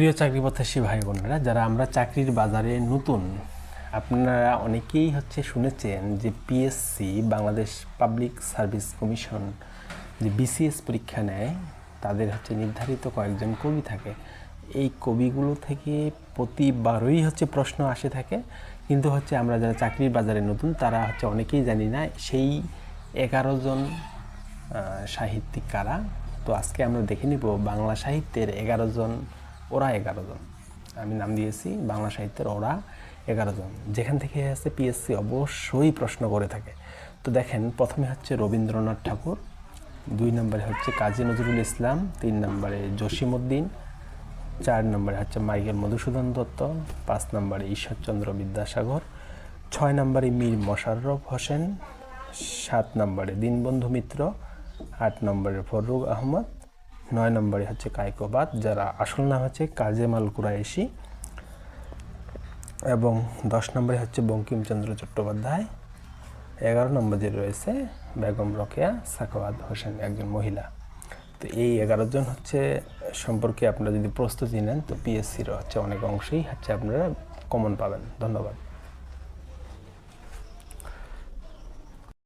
প্রিয় চাকরি প্রত্যাশী ভাই বোনেরা, যারা আমরা চাকরির বাজারে নতুন, আপনারা অনেকেই হচ্ছে শুনেছেন যে PSC Bangladesh public service commission যে বিসিএস পরীক্ষা নেয়, তাদের হচ্ছে নির্ধারিত কয়েকজন কবি থাকে। এই কবিগুলো থেকে প্রতিবারই হচ্ছে প্রশ্ন আসে থাকে, কিন্তু হচ্ছে আমরা যারা চাকরির বাজারে নতুন, তারা হচ্ছে অনেকেই জানি না সেই এগারো জন সাহিত্যিক কারা। তো আজকে আমরা দেখে নিব বাংলা সাহিত্যের এগারো জন ওরা এগারো জন। আমি নাম দিয়েছি, বাংলা সাহিত্যের ওরা এগারো জন। যেখান থেকে আছে পিএসসি অবশ্যই প্রশ্ন করে থাকে। তো দেখেন, প্রথমে হচ্ছে রবীন্দ্রনাথ ঠাকুর, দুই নম্বরে হচ্ছে কাজী নজরুল ইসলাম, তিন নম্বরে জসিমউদ্দিন, চার নম্বরে হচ্ছে মাইকেল মধুসূদন দত্ত, পাঁচ নম্বরে ঈশ্বরচন্দ্র বিদ্যাসাগর, ছয় নম্বরে মীর মশাররফ হোসেন, সাত নম্বরে দীনবন্ধু মিত্র, আট নম্বরে ফররুখ আহমদ নয় নম্বরে হচ্ছে কায়কোবাদ, যারা আসল নাম হচ্ছে কাজেমাল কুরাইশি। এবং দশ নম্বরে হচ্ছে বঙ্কিমচন্দ্র চট্টোপাধ্যায়। এগারো নম্বরে রয়েছে বেগম রকেয়া, সাখাওয়াত হোসেন একজন মহিলা। তো এই এগারো জন হচ্ছে সম্পর্কে আপনারা যদি প্রস্তুতি নেন, তো পিএসসির হচ্ছে অনেক অংশেই হচ্ছে আপনারা কমন পাবেন। ধন্যবাদ।